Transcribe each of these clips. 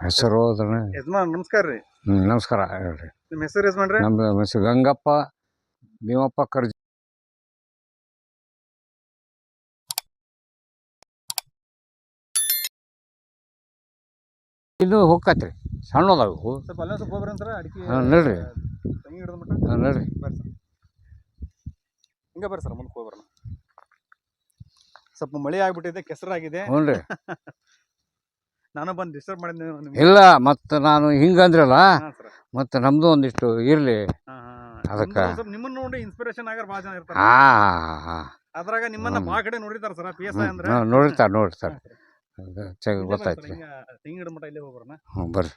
ಹೆಸರು ಅದನ್ನ ಯಜಮಾನ್ ನಮಸ್ಕಾರ ರೀ. ಹ್ಮ್, ನಮಸ್ಕಾರ ಹೇಳ್ರಿ. ನಿಮ್ಮ ಹೆಸರು ಯಜಮಾನ್ರಿ? ನಮ್ಮ ಹೆಸರು ಗಂಗಪ್ಪ ಭೀಮಪ್ಪ ಕರ್ಜಿ ಇದು ರೀ ಸಣ್ಣದಾವು ಹೂ ಸ್ವಲ್ಪ ಅಲ್ಲ ಸ್ವಲ್ಪ ಅಂತಾರ ಅಡಿಕೆ ಹಾಂ ನೋಡ್ರಿ. ತಂಗಿ ಹಿಡಿದ ಮಟ್ಟ ಹಾಂ ನೋಡ್ರಿ. ಬರ್ರಿ ಸರ್. ಹಿಂಗೆ ಬರ್ರಿ ಸರ್ ಮುಂದಕ್ಕೆ ಹೋಗ್ಬರೋಣ. ಸ್ವಲ್ಪ ಮಳೆ ಆಗ್ಬಿಟ್ಟಿದೆ ಕೆಸರಾಗಿದೆ. ಹ್ಞೂ ರೀ ನಾನು ಬಂದು ಡಿಸ್ಟರ್ಬ್ ಮಾಡಿದ್ದೆ ಇಲ್ಲ ಮತ್ತು ನಾನು ಹಿಂಗಂದ್ರಲ್ಲ ಮತ್ತೆ ನಮ್ಮದು ಒಂದಿಷ್ಟು ಇರಲಿ. ಅದಕ್ಕ? ನಿಮ್ಮನ್ನ ನೋಡಿ ಇನ್ಸ್ಪಿರೇಷನ್ ಆಗಾರ ಭಾಳ ಜನ ಇರ್ತಾರೆ. ಹಾಂ ಹಾಂ ಅದ್ರಾಗ ನಿಮ್ಮನ್ನ. ಭಾಳ ಕಡೆ ನೋಡಿರ್ತಾರೆ ಸರ್ ಪಿ ಎಸ್ ಐ ಅಂದ್ರೆ. ನೋಡಿರ್ತಾರೆ ಇಲ್ಲೇ ಗೊತ್ತಾಯ್ತು ತೆಂಗಿನ ಮಟ್ಟ ಇಲ್ಲೇ ಹೋಗ್ಬರೋಣ. ಹ್ಞೂ ಬರ್ರಿ.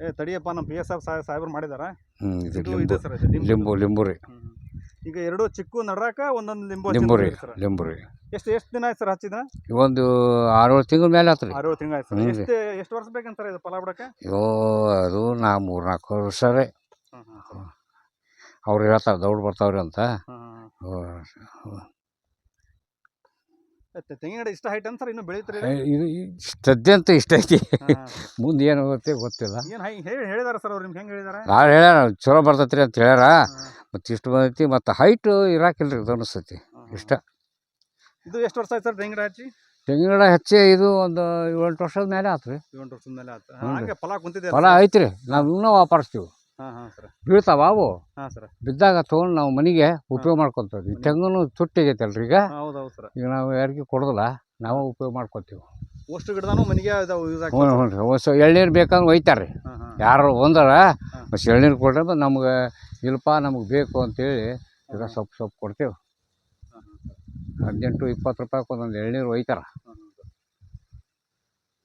ಏ ತಡಿಯಪ್ಪ ನಮ್ಮ ಪಿ ಎಸ್ ಎಫ್ ಸಾಹೇಬ್ರು ಮಾಡಿದಾರ. ಹ್ಞೂ ಇದು ಇದು ಇದೆ ಸರ್ ಲಿಂಬು. ಲಿಂಬು ರೀ. ಈಗ ಎರಡು ಚಿಕ್ಕು ನಡ್ರಾಕ ಒಂದೊಂದು ಲಿಂಬು ಲಿಂಬು ರೀ ಲಿಂಬು ರೀ ಎಷ್ಟು ಎಷ್ಟು ದಿನ ಆಯ್ತು ಸರ್ ಹಚ್ಚಿದ? ಒಂದು ಆರೇಳು ತಿಂಗಳ ಮೇಲೆ ಆತ್ರಿ. ಆರು ತಿಂಗಳು ಆಯ್ತು ಸರ್. ಹ್ಞೂ ರೀ. ಎಷ್ಟು ಎಷ್ಟು ವರ್ಷ ಬೇಕಂತಾರೆ ಇದು ಫಲ ಬಿಡಕ್ಕೆ? ಅಯ್ಯೋ ಅದು ನಾ ಮೂರ್ನಾಲ್ಕು ವರ್ಷ ರೀ ಅವ್ರು ಹೇಳ್ತಾರೆ ದೌಡ್ ಬರ್ತಾವ್ರಿ ಅಂತ. ಓ, ತೆಂಗಿನ ಗಿಡ ಇಷ್ಟ ಹೈಟ್ ಅಂತಾರೆ ಸರ್ ಇನ್ನು? ಬೆಳೀತೀರಿ ಇದು ಸದ್ಯಂತೂ ಇಷ್ಟ ಐತಿ. ಮುಂದೆ ಏನು ಹೋಗುತ್ತೆ ಗೊತ್ತಿಲ್ಲ. ಏನು ಹೇಳಿ ಹೇಳಿದಾರ ಸರ್ ಅವ್ರು ನಿಮ್ಗೆ ಹೆಂಗೆ ಹೇಳಿದಾರೆ? ನಾಳೆ ಹೇಳ್ಯಾರ ಚಲೋ ಬರ್ತೈತ್ರಿ ಅಂತ ಹೇಳ್ಯಾರ. ಮತ್ತು ಇಷ್ಟು ಬಂದೈತಿ ಮತ್ತು ಹೈಟು ಇರಾಕಿಲ್ರಿ ಇದು ಅನಿಸ್ತೈತಿ ಇಷ್ಟ. ಇದು ಎಷ್ಟು ವರ್ಷ ಆಯ್ತು ಸರ್ ತೆಂಗಿನ ಹಚ್ಚಿ? ತೆಂಗಿನ ಗಿಡ ಹಚ್ಚಿ ಇದು ಒಂದು ಏಳೆಂಟು ವರ್ಷದ ಮೇಲೆ ಆತ್ರಿ. ಏಳೆಂಟು ವರ್ಷದ ಮೇಲೆ ಆತು. ರೀ. ಹಂಗೆ ಫಲ ಕುಂತಿದೆ ಹೊಲ ಐತ್ರಿ ನಾವು ಇನ್ನೂ ವಾಪರಿಸ್ತೀವಿ. ಬೀಳ್ತಾವ ಅವು? ಹಾಂ ಸರ್. ಬಿದ್ದಾಗ ತೊಗೊಂಡು ನಾವು ಮನೆಗೆ ಉಪಯೋಗ ಮಾಡ್ಕೊತೀವಿ ತುಟ್ಟಿ ತುಟ್ಟಿಗೈತಲ್ರಿ ಈಗ? ಈಗ ನಾವು ಯಾರಿಗೂ ಕೊಡೋದಿಲ್ಲ. ನಾವು ಉಪಯೋಗ ಮಾಡ್ಕೊತೀವಿ ಅಷ್ಟು ಗಿಡದಾನು ಮನೆಗೆ ಹೊಸ ಎಳ್ನೀರು ಬೇಕಂದ್ರೆ ಒಯ್ತಾರೆ ಯಾರು ಬಂದಾರ ಹೊಸ ಎಳ್ನೀರು ಕೊಟ್ರೆ ನಮ್ಗೆ ಇಲ್ಲಪ್ಪ ನಮ್ಗೆ ಬೇಕು ಅಂತೇಳಿ ಈಗ ಸೊಪ್ಪು ಸೊಪ್ಪು ಕೊಡ್ತೇವೆ. ಹದಿನೆಂಟು ಇಪ್ಪತ್ತು ರೂಪಾಯಿ ಒಂದೊಂದು ಎಳ್ನೀರು ಒಯ್ತಾರ.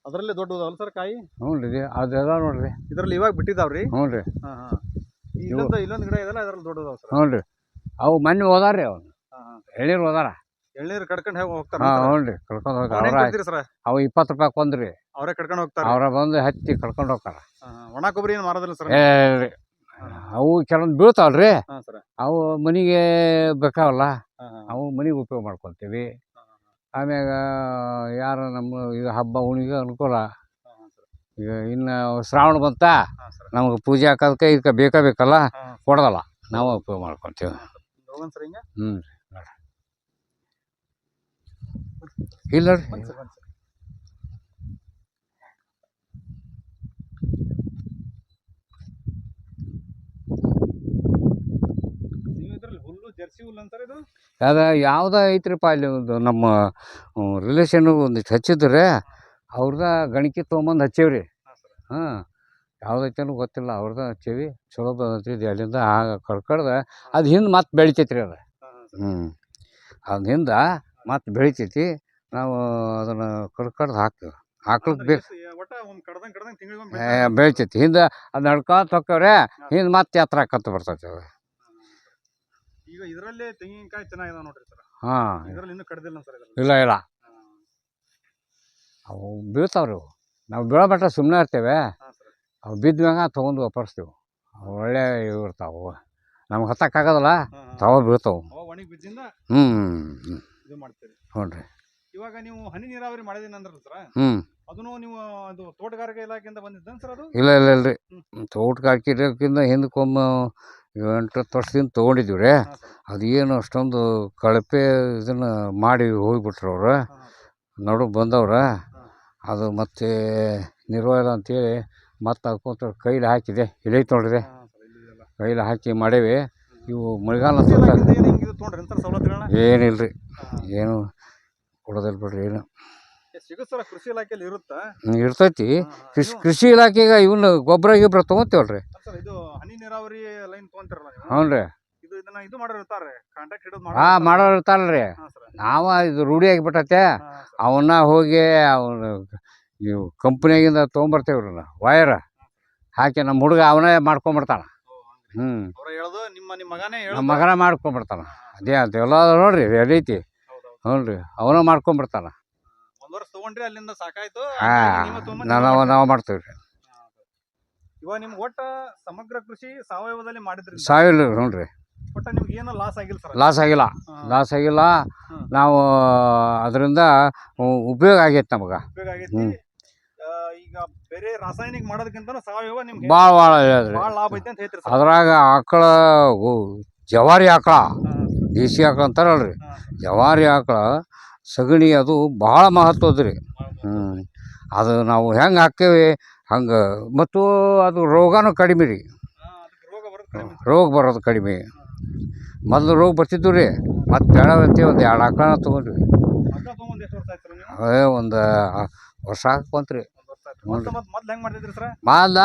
ಅದರಲ್ಲಿ ದೊಡ್ಡದಲ್ಲ ಸರ್ ಕಾಯಿ ಹ್ಞೂ ರೀ ಅದು ನೋಡ್ರಿ. ಇದರಲ್ಲಿ ಇವಾಗ ಬಿಟ್ಟಿದ್ದಾವ್ರಿ ಹ್ಞೂ ರೀ ಹಾಂ ಹಾಂ. ಇಲ್ಲೊಂದು ಇಲ್ಲೊಂದು ಗಿಡ ಇದೆಲ್ಲ ಅದರಲ್ಲಿ ದೊಡ್ಡದಾವ ಸರ್. ಹ್ಞೂ ರೀ ಅವು ಮೊನ್ನೆ ಹೋದಾರ ರೀ ಅವ್ನು ಹಾಂ ಹಾಂ. ಎಳ್ನೀರು ಹೋದಾರ. ಎಳ್ನೀರು ಕಡ್ಕೊಂಡು ಹೇಗೆ ಹೋಗ್ತಾರೆ ಹಾಂ ಹ್ಞೂ ರೀ ಕಡ್ಕೊಂಡು ಹೋಗ್ತಾರೆ ಸರ್? ಅವು ಇಪ್ಪತ್ತು ರೂಪಾಯಿ ಕೊಂದ್ರಿ. ಅವರೇ ಕಡ್ಕೊಂಡು ಹೋಗ್ತಾರೆ ಅವ್ರ ಬಂದು ಹತ್ತಿ ಕಡ್ಕೊಂಡು ಹೋಗ್ತಾರೆ. ಒಣ ಕೊಬ್ಬರಿ ಏನು ಮಾರೋದಿಲ್ಲ ಸರ್? ಅವು ಕೆಲವೊಂದು ಬೀಳ್ತಾವಲ್ರಿ. ಅವು ಮನೆಗೆ ಬೇಕಾವಲ್ಲ. ಅವು ಮನೆಗೆ ಉಪಯೋಗ ಮಾಡ್ಕೊತೀವಿ. ಆಮ್ಯಾಗ ಯಾರು ನಮ್ಮ ಈಗ ಹಬ್ಬ ಹುಣ್ಣಿಗೆ ಅನುಕೂಲ? ಈಗ ಇನ್ನು ಶ್ರಾವಣ ಬಂತ? ನಮ್ಗೆ ಪೂಜೆ ಹಾಕೋದಕ್ಕೆ ಇದಕ್ಕೆ ಬೇಕಾ ಬೇಕಲ್ಲ? ಕೊಡೋದಲ್ಲ. ನಾವು ಉಪಯೋಗ ಮಾಡ್ಕೊತೀವಿ. ಹ್ಞೂ ಇಲ್ಲ ರೀ ಬನ್ನಿ ಸರ್ ಬನ್ನಿ ಸರ್ ನೀವು ಇದ್ರಲ್ಲಿ ಹುಲ್ಲು ಜರ್ಸಿ ಯಾವ್ದ ಅಂತಾರೆ ಇದು? ಅದು ಯಾವ್ದು ಐತ್ರಿಪ್ಪ ಅಲ್ಲಿ ಒಂದು ನಮ್ಮ ರಿಲೇಷನ್ ಒಂದಿಷ್ಟು ಹಚ್ಚಿದ್ರೆ ಅವ್ರದ ಗಣಿಕೆ ತೊಗೊಂಬಂದು ಹಚ್ಚೇವ್ರಿ. ಹಾಂ ಯಾವ್ದೈತೇನು ಗೊತ್ತಿಲ್ಲ ಅವ್ರದ ಹಚ್ಚೇವಿ ಚಲೋ ಬಂದೈತಿ ಅಲ್ಲಿಂದ ಆಗ ಕಡ್ಕಡ್ದ ಅದು ಹಿಂದೆ ಮತ್ತೆ ಬೆಳಿತೈತಿ ರೀ ಅದು ಹ್ಞೂ ಅದು ಹಿಂದೆ ಮತ್ತೆ ಬೆಳಿತೈತಿ ನಾವು ಅದನ್ನು ಕಡ್ಕಡ್ದು ಹಾಕ್ತೀವಿ. ಹಾಕ್ಲಿಕ್ಕೆ ಬೇಕು. ಬೆಳಿತೈತಿ. ಹಿಂದೆ ಅದು ನಡ್ಕೊತ ಹೋಕ್ಕವ್ರೆ ಹಿಂದೆ ಮತ್ತೆ ಯಾತ್ರ ಕತ್ತು ಬರ್ತೈತಿ ಅದು. ಈಗ ಇದರಲ್ಲೇ ತೆಂಗಿನಕಾಯಿ ಚೆನ್ನಾಗಿದೆ ನೋಡ್ರಿ ಸರ್. ಹಾಂ. ಇದರಲ್ಲಿ ಇನ್ನೂ ಕಡ್ದಿಲ್ಲ ಸರ್ ಇದರಲ್ಲಿ. ಇಲ್ಲ ಇಲ್ಲ. ಅವು ಬೀಳ್ತಾವ್ರಿ ಅವು ನಾವು ಬೀಳೋ ಮಟ್ಟ ಸುಮ್ಮನೆ ಇರ್ತೇವೆ. ಹಾಂ ಸರ್. ಅವು ಬಿದ್ದ ಮ್ಯಾಗ ತೊಗೊಂಡು ವಾಪರಿಸ್ತೀವಿ ಅವು ಒಳ್ಳೆ ಇವು ಇರ್ತಾವೆ. ನಮ್ಗೆ ಹತ್ತಕ್ಕಾಗೋದಲ್ಲ ತಾವ ಬೀಳ್ತಾವೆ. ಅವ ಒಣಗಿ ಬಿದ್ದಿಂದ ಹ್ಞೂ ಹ್ಞೂ ಇದು ಮಾಡ್ತೀರಿ. ಹ್ಞೂ ರೀ ಇವಾಗ ನೀವು ಹನಿ ನೀರಾವರಿ ಮಾಡಿದೀನಿ ಅಂದ್ರೆ ಸರ್. ಹ್ಞೂ ಅದನ್ನು ನೀವು ಅದು ತೋಟಗಾರಿಕೆ ಇಲಾಖೆಯಿಂದ ಬಂದಿದ್ದ ಸರ್ ಅದು? ಇಲ್ಲ ಇಲ್ಲ ಇಲ್ರಿ. ತೋಟಗಾರಿಕೆ ಇಲಾಖೆಯಿಂದ ಹಿಂದಕ್ಕೊಮ್ಮೆ ಎಂಟು ಹತ್ತು ವರ್ಷದಿಂದ ತೊಗೊಂಡಿದ್ದೀವಿ ರೀ ಅದು ಏನು ಅಷ್ಟೊಂದು ಕಳಪೆ ಇದನ್ನು ಮಾಡಿ ಹೋಗ್ಬಿಟ್ರು ಅವ್ರು. ನಡು ಬಂದವ್ರ. ಅದು ಮತ್ತೆ ನಿರ್ವಹಣೆ ಅಂತೇಳಿ ಮತ್ತೆ ಹಾಕೊಂತ ಕೈಲಿ ಹಾಕಿದೆ. ಇಲ್ಲೈತೆ ನೋಡ್ರಿ ಕೈಲಿ ಹಾಕಿ ಮಾಡೇವಿ. ಇವು ಮಳೆಗಾಲ ಏನಿಲ್ಲ ರೀ ಏನು ಕೊಡೋದಿಲ್ಲ ಬಿಡ್ರಿ ಏನು. ಕೃಷಿ ಇಲಾಖೆಯಲ್ಲಿ ಇರುತ್ತಾ. ಕೃಷಿ ಕೃಷಿ ಇಲಾಖೆಗೆ ಇವನ್ನ ಗೊಬ್ಬರ ಗಿಬ್ಬರ ತಗೋತೇವಲ್ರಿ. ಸರ್ ಇದು ಹನಿ ನೀರಾವರಿ ಲೈನ್ ತೊಗೊಂತಿರಲ್ಲ ನೀವು? ಹ್ಞೂ ರೀ ಇದು ಇದನ್ನ ಇದು ಮಾಡೋರು ಇರ್ತಾರೆ ಕಾಂಟ್ಯಾಕ್ಟ್ ಹಿಡಿದು ಹಾಂ ಮಾಡೋರು ಇರ್ತಾರಲ್ರಿ ನಾವ ಇದು ರೂಢಿ ಆಗಿಬಿಟ್ಟತೆ. ಅವನ್ನ ಹೋಗಿ ಅವನು ನೀವು ಕಂಪ್ನಿಯಾಗಿಂದ ತೊಗೊಂಬರ್ತೇವ್ರಿ ನಾವು ವಯರ್ ಹಾಕಿ ನಮ್ಮ ಹುಡುಗ ಅವನೇ ಮಾಡ್ಕೊಂಬಿಡ್ತಾನ. ಹ್ಞೂ ಅವ್ರ ಹೇಳೋದು ನಿಮ್ಮ ನಿಮ್ಮ ಮಗನೇ ನಮ್ಮ ಮಗನ ಮಾಡ್ಕೊಂಬಿಡ್ತಾನ. ಅದೇ ಅಂತ ಎಲ್ಲ ನೋಡ್ರಿ ಹೌದೌದು. ಹ್ಞೂ ರೀ ಅವನ ಮಾಡ್ಕೊಂಬಿಡ್ತಾನ. ಒಂದ್ ವರ್ಷ ತಗೊಂಡ್ರಿ ಅಲ್ಲಿಂದ ಸಾಕಾಯ್ತು. ಹಾಂ ನೀವೇ ತೊಗೊಂಬಂದು ನಾವು ನೀವೇ ಮಾಡ್ತೀವಿ. ರೀ ಇವಾಗ ನಿಮ್ಗೆ ಒಟ್ಟ ಸಮಗ್ರ ಕೃಷಿ ಸಾವಯವದಲ್ಲಿ ಮಾಡಿದ್ರಿ ಸಾವಿರ ಹ್ಞೂ ರೀ ಒಟ್ಟ ನಿಮ್ಗೆ ಏನೋ ಲಾಸ್ ಆಗಿಲ್ಲ ಸರ್ ಲಾಸ್ ಆಗಿಲ್ಲ. ಲಾಸ್ ಆಗಿಲ್ಲ. ನಾವು ಅದರಿಂದ ಉಪಯೋಗ ಆಗೈತೆ ನಮಗೆ. ಉಪಯೋಗ ಆಗೈತಿ. ಹ್ಮ್. ಈಗ ಬೇರೆ ರಾಸಾಯನಿಕ ಮಾಡೋದಕ್ಕಿಂತ ಸಾವಯವ ನಿಮ್ಗೆ ಭಾಳ ಭಾಳ ಹೇಳ್ರಿ. ಭಾಳ ಲಾಭ ಐತೆ ಅಂತ ಹೇಳ್ತೀರಿ ಸರ್ ಅದ್ರಾಗ ಆಕಳ ಓ, ಜವಾರಿ ಆಕಳ. ದೇಶಿ ಆಕಳ ಅಂತಾರಲ್ರಿ. ಜವಾರಿ ಆಕಳ ಸಗಣಿ ಅದು ಭಾಳ ಮಹತ್ವದ ರೀ ಅದು ನಾವು ಹೆಂಗೆ ಹಾಕ್ತೇವೆ, ಹಂಗೆ ಮತ್ತು ಅದು ರೋಗನೂ ಕಡಿಮೆ ರೀ. ರೋಗ ಬರೋದು ಕಡಿಮೆ. ಮೊದಲು ರೋಗ ಬರ್ತಿದ್ವು ರೀ. ಮತ್ತು ಬೆಳವಂತೆ ಒಂದು ಎರಡು ಆಕಳನ ತೊಗೊಂಡ್ವಿ. ಅದೇ ಒಂದು ವರ್ಷ ಹಾಕ್ಕೊಂತ್ರಿ ಮಾದ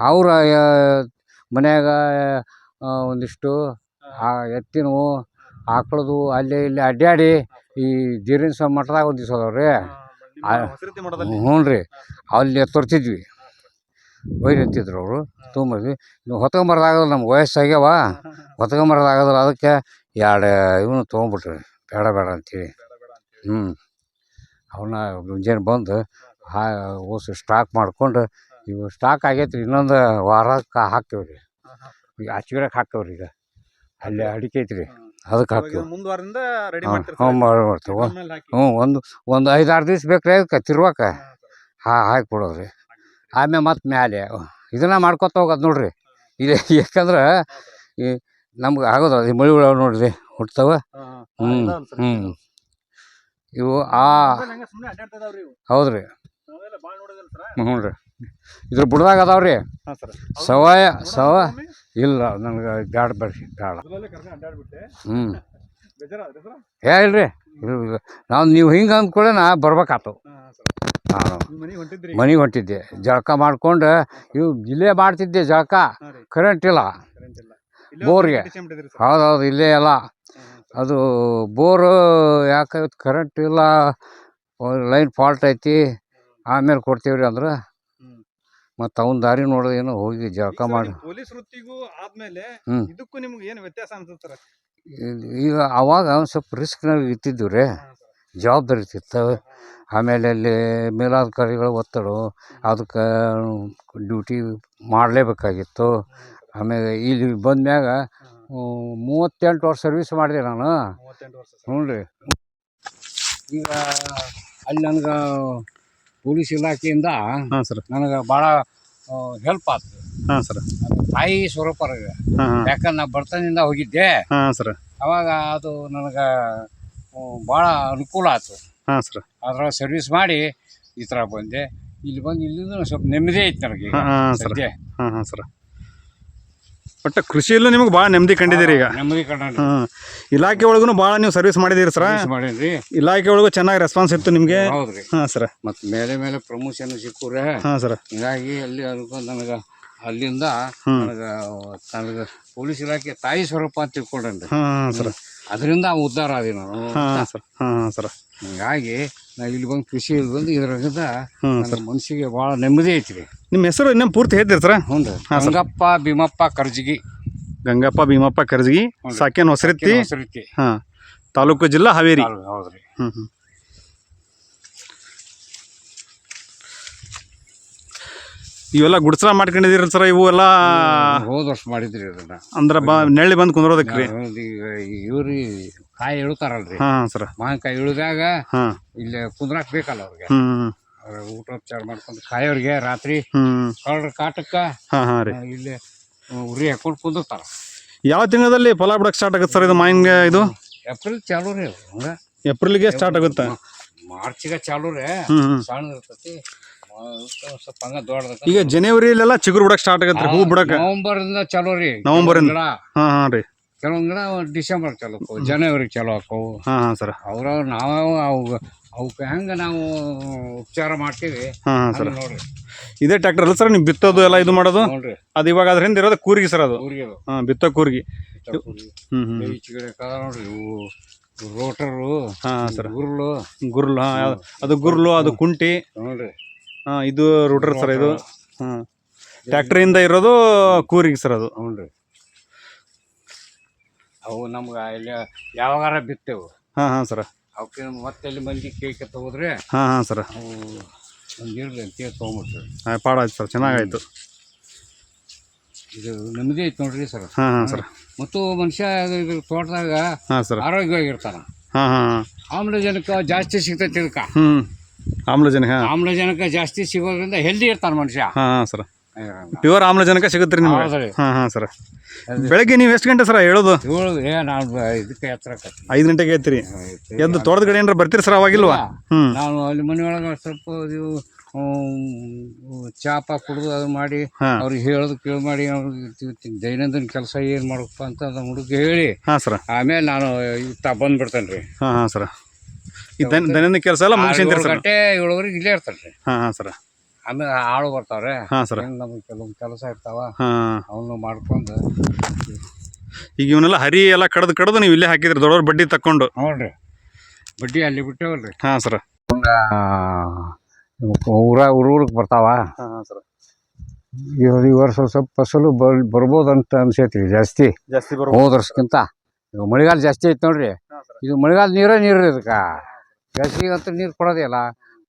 ಅವ್ರ ಮನ್ಯಾಗ ಒಂದಿಷ್ಟು, ಆ, ಎತ್ತಿನವು ಆಕಳದು ಅಲ್ಲೇ ಇಲ್ಲಿ ಅಡ್ಡಾಡಿ ಈ ಜೀರಿನ ಸ್ವಾಮಿ ಮಠದಾಗ ಒಂದು ದಿವಸ ಅದಾವ್ರಿ ಹ್ಞೂ ರೀ. ಅಲ್ಲಿ ತರ್ತಿದ್ವಿ ಒಯ್ದು ಅಂತಿದ್ರು ಅವರು ತುಂಬಿದ್ವಿ ನೀವು ಹೊತ್ಕೊಂಬರೋದಾಗಲ್ಲ ನಮ್ಗೆ ವಯಸ್ಸಾಗ್ಯಾವ. ಹೊತ್ಕೊಂಬರೋದಾಗಲ್ಲ ಅದಕ್ಕೆ ಎರಡು ಇವನು ತೊಗೊಂಬಿಟ್ರಿ. ಬೇಡ ಬೇಡ ಅಂತೇಳಿ. ಬೇಡ ಬೇಡ ಅಂತೇಳಿ ಹ್ಞೂ. ಅವನ್ನ ಮುಂಜಾನೆ ಬಂದು ಹಾ ಓಸು ಸ್ಟಾಕ್ ಮಾಡ್ಕೊಂಡು ಇವು ಸ್ಟಾಕ್ ಆಗೈತೆ ರೀ ಇನ್ನೊಂದು ವಾರಕ್ಕೆ ಹಾಕ್ತೇವೆ ರೀ ಈಗ ಹಚ್ಗಿಡಕ್ಕೆ ಹಾಕ್ತೇವೆ ರೀ ಈಗ. ಅಲ್ಲಿ ಅಡಿಕೆ ಐತ್ರಿ. ಅದಕ್ಕೆ ಹಾಕ್ತೇವೆ. ರೆಡಿ ಮಾಡ್ತೀರಿ ಹ್ಞೂ ಸರ್ ಮಾಡಿ ಮಾಡ್ತೇವೆ. ಹಾಕಿ. ಹ್ಞೂ ಒಂದು ಒಂದು ಐದಾರು ದಿವ್ಸ ಬೇಕು ರೀ ಅದಕ್ಕೆ ತಿರ್ವಾಕ. ಹಾ, ಹಾಕಿ ರೀ ಆಮೇಲೆ ಮತ್ತೆ ಮ್ಯಾಲೆ. ಇದನ್ನ ಮಾಡ್ಕೊತ ಹೋಗೋದು ನೋಡ್ರಿ. ಇದು ಯಾಕಂದ್ರೆ ಈ ನಮ್ಗೆ ಆಗೋದು ಈ ಮಳೆ ಹುಳ ನೋಡ್ರಿ ಹುಟ್ತಾವ. ಹಾ, ಹಾ. ಹ್ಞೂ. ಹ್ಞೂ ಇವು ಆ ಮೊಬೈಲ್ ಹಂಗೆ ಸುಮ್ನೆ ಅಡ್ಡಾಡ್ತಾ ಇದಾವ್ರಿ ಇವು. ಹೌದು ರೀ ನಾವೆಲ್ಲ ಭಾಳ ನೋಡಿದಿಲ್ಲ ಸರ್. ಹ್ಞೂ ರೀ ಇದ್ರ ಬುಡ್ದಾಗ ಅದಾವ್ರಿ. ರೀ ಸರ್. ಸವಾಯ ಸವ ಇಲ್ಲ ನನಗೆ ಬ್ಯಾಡ ಬೇಡ್ರಿ ಗಾಡ ಹ್ಞೂ ಸರ್? ಹೇಳ್ರಿ ನಾವು ನೀವು ಹಿಂಗೆ ಅಂದ್ಕೊಳ್ಳೆ ನಾ ಬರ್ಬೇಕಾತು. ಹಾ ನಾನು ಮನೆಗೆ ಹೊಂಟಿದ್ದೆ. ಜಳಕ ಮಾಡ್ಕೊಂಡು ಇವು ಇಲ್ಲೇ ಮಾಡ್ತಿದ್ದೆ ಜಳಕ. ಕರೆಂಟ್ ಇಲ್ಲ. ಬೋರ್ಗೆ. ಹೌದೌದು ಇಲ್ಲೇ ಎಲ್ಲ. ಹಾ, ಹಾ, ಸರ್. ಅದು ಬೋರು ಯಾಕೆ ಕರೆಂಟ್ ಇಲ್ಲ. ಲೈನ್ ಫಾಲ್ಟ್ ಐತಿ. ಆಮೇಲೆ ಕೊಡ್ತೀವಿ ರೀ ಅಂದ್ರೆ. ಮತ್ತು ಅವ್ನ ದಾರಿ ಏನೋ ಹೋಗಿ ಜಳಕ ಮಾಡಿ ಪೊಲೀಸ್ ವೃತ್ತಿಗೂ ಆದ್ಮೇಲೆ. ಇದಕ್ಕೂ ನಿಮ್ಗೆ ಏನು ವ್ಯತ್ಯಾಸ ಅನ್ಸುತ್ತಾರೆ ಈಗ- ಅವಾಗ ಒಂದು ಸ್ವಲ್ಪ ರಿಸ್ಕ್ನಾಗ ಇತ್ತಿದ್ದು ರೀ. ಜವಾಬ್ದಾರಿ ಇರ್ತಿತ್ತು ಆಮೇಲೆ ಅಲ್ಲಿ ಮೇಲಾಧಿಕಾರಿಗಳ ಒತ್ತಡ ಅದಕ್ಕೆ ಡ್ಯೂಟಿ ಮಾಡಲೇಬೇಕಾಗಿತ್ತು. ಆಮೇಲೆ ಇಲ್ಲಿ ಬಂದ್ಮ್ಯಾಗ ಮೂವತ್ತೆಂಟು ವರ್ಷ ಸರ್ವಿಸ್ ಮಾಡಿದೆ ನಾನು. ಹ್ಞೂ ರೀ. ಈಗ ಅಲ್ಲಿ ನನಗೆ ಪೊಲೀಸ್ ಇಲಾಖೆಯಿಂದ ಹಾಂ ಸರ್. ನನಗೆ ಭಾಳ ಹೆಲ್ಪ್ ಆಯ್ತು ಹಾಂ ಸರ್. ತಾಯಿ ಸ್ವರೂಪರ ಯಾಕಂದ್ರೆ ನಾ ಬರ್ತನಿಂದ ಹೋಗಿದ್ದೆ. ಹಾಂ ಸರ್. ಅವಾಗ ಅದು ನನಗೆ ಭಾಳ ಅನುಕೂಲ ಆಯ್ತು ಹಾಂ ಸರ್. ಅದ್ರೊಳಗೆ ಸರ್ವಿಸ್ ಮಾಡಿ ಈ ಥರ ಬಂದೆ. ಇಲ್ಲಿ ಬಂದು ಇಲ್ಲಿಂದ ಸ್ವಲ್ಪ ನೆಮ್ಮದಿ ಐತೆ ನನಗೆ ಸದ್ಯ. ಹಾಂ ಹಾಂ ಸರ್. ಒಟ್ಟು ಕೃಷಿಯಲ್ಲೂ ನಿಮ್ಗೆ ಭಾಳ ನೆಮ್ಮದಿ ಕಂಡಿದ್ದೀರಿ ಈಗ. ನೆಮ್ಮದಿ ಕಂಡು ಹಾಂ ಇಲಾಖೆ ಒಳಗೂ ಭಾಳ ನೀವು ಸರ್ವಿಸ್ ಮಾಡಿದ್ದೀರಿ ಸರ್? ಮಾಡೀನಿ ಇಲಾಖೆ ಒಳಗೂ ಚೆನ್ನಾಗಿ ರೆಸ್ಪಾನ್ಸ್ ಇತ್ತು ನಿಮಗೆ? ಹೌದ್ರಿ. ಹಾಂ ಸರ್. ಮತ್ತು ಮೇಲೆ ಮೇಲೆ ಪ್ರಮೋಷನ್ ಸಿಕ್ಕೂರೆ ಹಾಂ ಸರ್. ಹಿಂಗಾಗಿ ಅಲ್ಲಿ ಅನ್ಕೊಂಡು ನನಗೆ ಅಲ್ಲಿಂದ. ನನಗೆ ನನಗೆ ಪೊಲೀಸ್ ಇಲಾಖೆ ತಾಯಿ ಸ್ವರೂಪ ಅಂತ ತಿಳ್ಕೊಂಡ್ರಿ ಹಾಂ ಸರ್. ಅದರಿಂದ ಉದ್ಧಾರ ಆದಿ ನಾನು ಹಾಂ ಸರ್. ಹಾಂ ಸರ್. ಹಿಂಗಾಗಿ ನಾ ಇಲ್ಲಿ ಬಂದು ಕೃಷಿ ಬಂದು ಇದರಿಂದ ನನ್ನ ಮನಸ್ಸಿಗೆ ಭಾಳ ನೆಮ್ಮದಿ ಐತ್ರಿ. ನಿಮ್ಮ ಹೆಸರು ಇನ್ನೂ ಪೂರ್ತಿ ಹೇಳ್ತೀರಿ ಸರ್? ಹ್ಞೂ ರೀ. ರಂಗಪ್ಪ ಭೀಮಪ್ಪ ಕರ್ಜಿಗಿ. ಗಂಗಪ್ಪ ಭೀಮಪ್ಪ ಕರ್ಜಿಗಿ ರೀ. ಸಾಕೇನ್ ಹೊಸರಿತ್ತಿ ಹೊಸರಿತಿ ಹಾಂ ತಾಲೂಕು ಜಿಲ್ಲಾ ಹಾವೇರಿ. ಹೌದ್ರಿ. ಹ್ಞೂ ಹ್ಞೂ ಇವೆಲ್ಲ ಗುಡ್ಸಲ ಮಾಡ್ಕೊಂಡಿದ್ರಿ ಸರ್ ಇವು ಎಲ್ಲ? ಹೋದ ವರ್ಷ ಮಾಡಿದ್ರಿ ಅದನ್ನ. ಅಂದ್ರೆ ಬ ನೆಳ್ಳಿ ಬಂದು ಕುಂದ್ರೋದಕ್ಕೆ ರೀ ಇವ್ರಿ ಕಾಯಿ ಇಳ್ತಾರಲ್ರಿ ಹಾಂ ಸರ್. ಮಾವಿನಕಾಯಿ ಇಳಿದಾಗ ಹಾಂ. ಇಲ್ಲಿ ಕುಂದ್ರಾಕ್ ಬೇಕಲ್ಲ ಅವ್ರಿಗೆ. ಹ್ಞೂ ಅವ್ರ ಊಟೋಪಚಾರ ಮಾಡ್ಕೊಂಡು ಕಾಯೋರಿಗೆ ರಾತ್ರಿ ಹ್ಞೂ ಕಳ್ರ ಕಾಟಕ್ಕ ಹಾಂ ಹಾಂ ರೀ. ಇಲ್ಲಿ ಉರಿ ಹಾಕೊಂಡು ಕುಂದಿರ್ತಾರ ಯಾವ ತಿಂಗಳಲ್ಲಿ ಫಲ ಬಿಡಕ್ಕೆ ಸ್ಟಾರ್ಟ್ ಆಗುತ್ತೆ ಸರ್ ಇದು ಮಾವಿನ ಇದು? ಏಪ್ರಿಲ್ ಚಾಲು ರೀ ಹಂಗ. ಏಪ್ರಿಲ್ಗೆ ಸ್ಟಾರ್ಟ್ ಆಗುತ್ತೆ? ಮಾರ್ಚಿಗೆ ಚಾಲು ರೀ. ಸಣ್ಣ ಇರ್ತೈತಿ ಸ್ವಲ್ಪ ಹಂಗ ದೊಡ್ಡದ ಈಗ ಜನವರಿಲೆಲ್ಲ ಚಿಗುರು ಬಿಡಕ್ ಸ್ಟಾರ್ಟ್ ಆಗತ್ರಿ ಹೂ ಬಿಡಕ್ಕೆ ನವೆಂಬರ್ ಇಂದ ಚಾಲು ರೀ. ನವೆಂಬರ್ ಇಂದ. ಗಿಡ ಹಾಂ ಹಾಂ ರೀ. ಕೆಲವೊಂದ್ ಗಿಡ ಡಿಸೆಂಬರ್ ಚಲೋ ಆಕ್ಕವು ಜನವರಿ ಚಲೋ ಆಕ್ಕವು ಹಾಂ ಹಾಂ ಸರ್. ಅವ್ರ ನಾವು ಅವು ಅವಕ್ಕೆ ಹೆಂಗ ನಾವು ಉಪಚಾರ ಮಾಡ್ತೀವಿ ಹಾಂ ಹಾಂ ಸರ್. ಹಂಗ್ ನೋಡ್ರಿ. ಇದೇ ಟ್ರ್ಯಾಕ್ಟರ್ ಅಲ್ಲ ಸರ್ ನೀವು ಬಿತ್ತೋದು ಎಲ್ಲ ಇದು ಮಾಡೋದು? ನೋಡ್ರಿ. ಅದು ಇವಾಗ ಅದ್ರಿಂದ ಇರೋದು ಕೂರ್ಗಿ ಸರ್ ಅದು. ಊರಿಗೆ ಅದು. ಹಾಂ ಬಿತ್ತೋ ಕೂರ್ಗಿ. ಹ್ಮ್ ಕದ ನೋಡ್ರಿ ಇವು ರೋಟರು ಹಾಂ ಸರ್. ಉರುಳು ಗುರ್ಲು ಹಾಂ ಅದು ಗುರ್ಲು ಅದು ಕುಂಟಿ. ನೋಡ್ರಿ. ಹಾಂ ಇದು ರೂಟರ್ ಸರ್ ಇದು. ಹಾಂ. ಟ್ಯಾಕ್ಟ್ರಿಯಿಂದ ಇರೋದು ಕೂರಿಗೆ ಸರ್ ಅದು. ನೋಡ್ರಿ ಅವು ನಮ್ಗೆ ಇಲ್ಲಿ ಯಾವಾಗಾರ ಬಿತ್ತೇವು. ಹಾಂ ಹಾಂ ಸರ್ ಅವಕ್ಕೆ ಮತ್ತೆ ಅಲ್ಲಿ ಮಂದಿ ಕೇಕ ತಗೋದ್ರಿ ಹಾಂ ಹಾಂ ಸರ್ ಅವು ಒಂದು ಇರಲಿ ಅಂತೇಳಿ ತೊಗೊಂಬಿಟ್ರಿ. ಹಾಂ ಪಾಡಾಯ್ತು ಸರ್ ಚೆನ್ನಾಗಾಯ್ತು. ಇದು ನೆಮ್ಮದಿ ಐತೆ ನೋಡ್ರಿ ಸರ್ ಹಾಂ ಹಾಂ ಸರ್ ಮತ್ತು ಮನುಷ್ಯ ಇದು ತೋಟದಾಗ ಹಾಂ ಸರ್ ಆರೋಗ್ಯವಾಗಿರ್ತಾನ. ಹಾಂ ಹಾಂ ಹಾಂ. ಆಮ್ಲಜನಕ ಜಾಸ್ತಿ ಸಿಗ್ತೈತಿ ಇದಕ್ಕೆ. ಹ್ಞೂ ಆಮ್ಲಜನಕ? ಆಮ್ಲಜನಕ ಜಾಸ್ತಿ ಸಿಗೋದ್ರಿಂದ ಹೆಲ್ದಿ ಇರ್ತಾನೆ ಮನುಷ್ಯ. ಹಾಂ ಹಾಂ ಸರ್. ಪ್ಯೂರ್ ಆಮ್ಲಜನಕ ಸಿಗುತ್ತೆ ರೀ ನಿಮ್ಗೆ. ಹಾಂ ಹಾಂ ಸರ್. ಬೆಳಗ್ಗೆ ನೀವು ಎಷ್ಟು ಗಂಟೆ ಸರ್ ಹೇಳೋದು? ಏ ನಾವು ಇದಕ್ಕೆ ಎತ್ತರ ಐದು ಗಂಟೆಗೆ ಐತ್ರಿ ಎದ್ದು ತೋಟದ ಕಡೆ ಏನಾರ ಬರ್ತೀರಿ ಸರ್ ಅವಾಗಿಲ್ವಾ? ಹ್ಞೂ ನಾವು ಅಲ್ಲಿ ಮನೆಯೊಳಗೆ ಸ್ವಲ್ಪ ಇದು ಚಾಪ ಕುಡಿದು ಅದು ಮಾಡಿ ಅವ್ರಿಗೆ ಹೇಳೋದು ಕೇಳಿ ಮಾಡಿ ಅವ್ರಿಗೆ ದೈನಂದಿನ ಕೆಲಸ ಏನು ಮಾಡಪ್ಪ ಅಂತ ನಮ್ಮ ಹುಡುಗ ಹೇಳಿ ಹಾಂ ಸರ್. ಆಮೇಲೆ ನಾನು ಇತ್ತ ಬಂದ್ಬಿಡ್ತೇನೆ ರೀ ಹಾಂ ಹಾಂ ಸರ್. ಈ ದೈನ ದೈನಂದಿನ ಕೆಲಸ ಎಲ್ಲ ಮುಗಿಸಿಂತೀರಿ ಸರ್ ಗಂಟೆ ಏಳುವರೆಗೆ ಇಲ್ಲೇ ಇರ್ತಾರೆ ರೀ ಹಾಂ ಹಾಂ ಸರ್. ಆಮೇಲೆ ಆಳು ಬರ್ತಾವ್ರೆ. ಹಾಂ ಸರ್. ನಮ್ಗೆ ಕೆಲವೊಂದು ಕೆಲಸ ಇರ್ತಾವ ಹಾಂ. ಅವನು ಮಾಡ್ಕೊಂಡು. ಈಗ ಇವನ್ನೆಲ್ಲ ಹರಿ ಎಲ್ಲ ಕಡ್ದು ಕಡ್ದು ನೀವು ಇಲ್ಲೇ ಹಾಕಿದ್ರಿ ದೊಡ್ಡವ್ರ ಬಡ್ಡಿ ತಕ್ಕೊಂಡು. ನೋಡ್ರಿ. ಬಡ್ಡಿ ಅಲ್ಲಿ ಬಿಟ್ಟೇವಲ್ರಿ. ಹಾಂ ಸರ್. ಊರ ಊರೂರಿಗೆ ಬರ್ತಾವ. ಹಾಂ ಹಾಂ ಸರ್. ಈ ಈ ವರ್ಷ ಸ್ವಲ್ಪ ಫಸಲು ಬರ್ ಬರ್ಬೋದಂತ ಅನ್ಸೈತಿ ಜಾಸ್ತಿ. ಜಾಸ್ತಿ ಹೋದ ವರ್ಷಕ್ಕಿಂತ. ಮಳೆಗಾಲ ಜಾಸ್ತಿ ಐತೆ ನೋಡ್ರಿ. ಇದು ಮಳೆಗಾಲ ನೀರೇ ನೀರು ಇದಕ್ಕೆ. ಬೇಸಿಗೆ ಅಂತ ನೀರು ಕೊಡೋದೇ ಇಲ್ಲ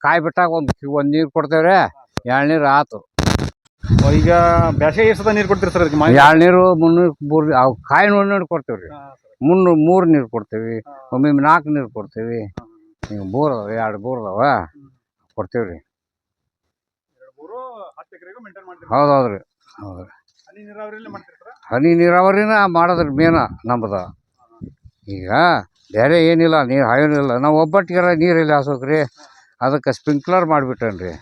ಕಾಯಿ ಬಿಟ್ಟಾಗ ಒಂದು ಒಂದು ನೀರು ಕೊಡ್ತೇವ್ರೆ ಎರಡು ನೀರು ಆತು ಈಗ ಬೇಸಿಗೆ ಎಷ್ಟು ನೀರು ಕೊಡ್ತೀರಿ ಸರ್ ಅದಕ್ಕೆ ಎರಡು ನೀರು ಮುನ್ನೂರು ಮೂರು ಅವು ಕಾಯಿ ನೋಡಿ ನೋಡಿ ಕೊಡ್ತೇವೆ ರೀ ಮುನ್ನೂರು ಮೂರು ನೀರು ಕೊಡ್ತೇವೆ. ಒಮ್ಮೆ ನಾಲ್ಕು ನೀರು ಕೊಡ್ತೇವೆ. ಈಗ ಬೋರ್ ಅದಾವೆ ಎರಡು ಬೋರ್ ಅದಾವ. ಕೊಡ್ತೀವಿ ರೀ ಹೌದು ಹೌದು ರೀ ಹೌದು ರೀ ಹನಿ ನೀರಾವರಿನ ಮಾಡೋದ್ರಿ ಮೇನ ನಮ್ಮದು ಈಗ ಬೇರೆ ಏನಿಲ್ಲ ನೀರು ಹಾಯೋನಿಲ್ಲ ನಾವು ಒಬ್ಬಟ್ಟಿಗೆ ನೀರಿಲ್ಲ ರೀ ಅದಕ್ಕೆ ಸ್ಪ್ರಿಂಕ್ಲರ್ ಮಾಡಿಬಿಟ್ಟೇನೆ ರೀ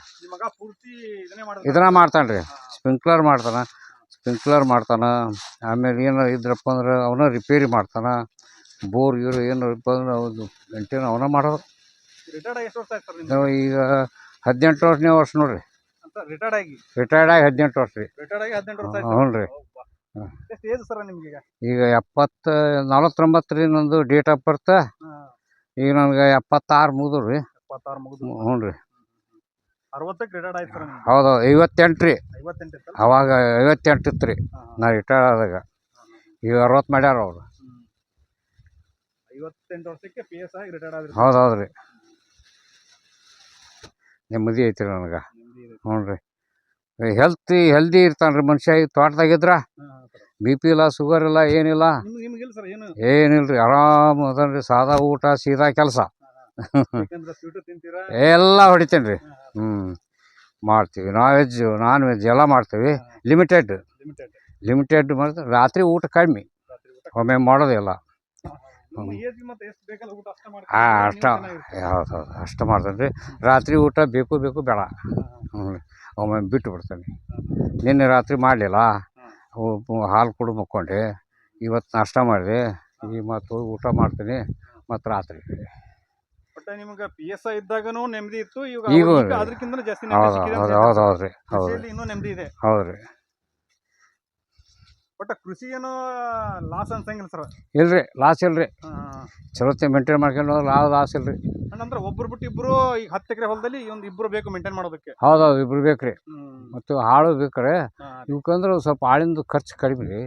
ಇದನ್ನೇ ಮಾಡ್ತಾನೆ ರೀ ಸ್ಪ್ರಿಂಕ್ಲರ್ ಮಾಡ್ತಾನೆ. ಸ್ಪ್ರಿಂಕ್ಲರ್ ಮಾಡ್ತಾನೆ. ಆಮೇಲೆ ಏನಾರು ಇದ್ರಪ್ಪ ಅಂದ್ರೆ ಅವನ ರಿಪೇರಿ ಮಾಡ್ತಾನೆ. ಬೋರ್ ಗೀರು ಏನು ಇಪ್ಪ ಅಂದ್ರೆ ಅವನು ಮೇಂಟೈನ್ ಅವನ ಮಾಡೋದು. ನಾವು ಈಗ ಹದಿನೆಂಟು ವರ್ಷನೇ ವರ್ಷ ನೋಡ್ರಿ. ರಿಟೈರ್ಡ್ ಆಗಿ. ರಿಟೈರ್ಡ್ ಆಗಿ ಹದಿನೆಂಟು ವರ್ಷ. ರೀ ಹ್ಞೂ ರೀ? ಎಷ್ಟು ಏಜ್ ಸರ್ ನಿಮ್ಗೆ ಈಗ? ಈಗ ಎಪ್ಪತ್ತು ನಲವತ್ತೊಂಬತ್ತು ರೀ ನಂದು ಡೇಟ್ ಆಫ್ ಬರ್ತ ಈಗ ನನಗೆ ಎಪ್ಪತ್ತಾರು ಮುಗಿದು ರೀ ಎಪ್ಪತ್ತಾರು ಮುಗಿದು ಹ್ಞೂ ರೀ ಅರವತ್ತಕ್ಕೆ ರಿಟೈರ್ಡ್ ಆಯ್ತು ಸರ್ ಹೌದು ಐವತ್ತೆಂಟು ರೀ ಐವತ್ತೆಂಟು ಇತ್ತಲ್ಲ? ಅವಾಗ ಐವತ್ತೆಂಟು ಇತ್ತು ರೀ. ನಾ ರಿಟೈರ್ ಆದಾಗ. ಈಗ ಅರವತ್ತು ಮಾಡ್ಯಾರ ಅವರು. ಹ್ಮ್. ಐವತ್ತೆಂಟು ವರ್ಷಕ್ಕೆ ಪಿ ಎಸ್ ಆಗಿ ರಿಟೈರ್ಡ್ ಆದ್ರಿ ಹೌದು ಹೌದು ರೀ ನೆಮ್ಮದಿ ಐತಿ ರೀ ನನಗೆ ಹ್ಞೂ ರೀ ಹೆಲ್ತಿ ಹೆಲ್ದಿ ಇರ್ತಾನೆ ರೀ ಮನುಷ್ಯ ಈಗ ತೋಟದಾಗಿದ್ರ. ಬಿ ಪಿ ಇಲ್ಲ ಶುಗರ್ ಇಲ್ಲ ಏನಿಲ್ಲ. ಏನಿಲ್ಲ ರೀ ಆರಾಮ್ ಅದನ್ ರೀ ಸಾದಾ ಊಟ ಸೀದಾ ಕೆಲಸ. ಎಲ್ಲ ಹೊಡಿತೇನೆ ರೀ ಹ್ಞೂ ಮಾಡ್ತೀವಿ ನಾನ್ ವೆಜ್ ನಾನ್ ವೆಜ್ ಎಲ್ಲ ಮಾಡ್ತೀವಿ. ಲಿಮಿಟೆಡ್ ಲಿಮಿಟೆಡ್ ಮಾಡ್ತೀವಿ ರಾತ್ರಿ ಊಟ ಕಡಿಮೆ. ಒಮ್ಮೆ ಮಾಡೋದಿಲ್ಲ ಹಾಂ ಅಷ್ಟ ಹೌದು ಹೌದು ಅಷ್ಟು ಮಾಡ್ತೇನೆ ರೀ ರಾತ್ರಿ ಊಟ ಬೇಕು ಬೇಕು ಬೇಡ. ಹ್ಞೂ ಒಮ್ಮೆ ಬಿಟ್ಟು ಬಿಡ್ತೇನೆ. ನಿನ್ನೆ ರಾತ್ರಿ ಮಾಡಲಿಲ್ಲ? ಹಾಲು ಕುಡಿದು ಮಲ್ಕೊಂಡೆ ಇವತ್ತು ನಾಷ್ಟ ಮಾಡಿದೆ. ಈಗ ಮತ್ತು ಊಟ ಮಾಡ್ತೀನಿ. ಮತ್ತು ರಾತ್ರಿ. ಬಟ್ ನಿಮ್ಗೆ ಪಿ ಎಸ್ ಐ ಇದ್ದಾಗನು ನೆಮ್ಮದಿ ಇತ್ತು. ಈಗ ಈಗ ಅದಕ್ಕಿಂತ ಜಾಸ್ತಿ ಹೌದು ಹೌದು ಹೌದು ಹೌದು ರೀ ಹೌದು ಇನ್ನೂ ನೆಮ್ಮದಿ ಇದೆ. ಹೌದು ರೀ. ಬಟ್ ಕೃಷಿ ಏನೋ ಲಾಸ್ ಅನ್ಸಂಗಿಲ್ಲ ಸರ್ ಇಲ್ರಿ ಲಾಸ್ ಇಲ್ರಿ ಚಲೋತ್ತೆ ಮೇಂಟೈನ್ ಮಾಡ್ಕೊಂಡು ಹೋದ್ರೆ ಯಾವ ಲಾಸ್ ಇಲ್ರಿ ಅಂದ್ರೆ ಒಬ್ರು ಬಿಟ್ಟು ಇಬ್ರು ಈಗ ಹತ್ತು ಎಕರೆ ಹೊಲದಲ್ಲಿ ಒಂದು ಇಬ್ರು ಬೇಕು ಮೇಂಟೈನ್ ಮಾಡೋದಕ್ಕೆ ಹೌದು ಹೌದು ಇಬ್ರು ಬೇಕು ರೀ ಹ್ಮ್. ಮತ್ತು ಆಳು ಬೇಕ್ರೆ ಇವಕ್ಕಂದ್ರೆ ಸ್ವಲ್ಪ ಆಳಿಂದು ಖರ್ಚು ಕಡಿಮೆ ರೀ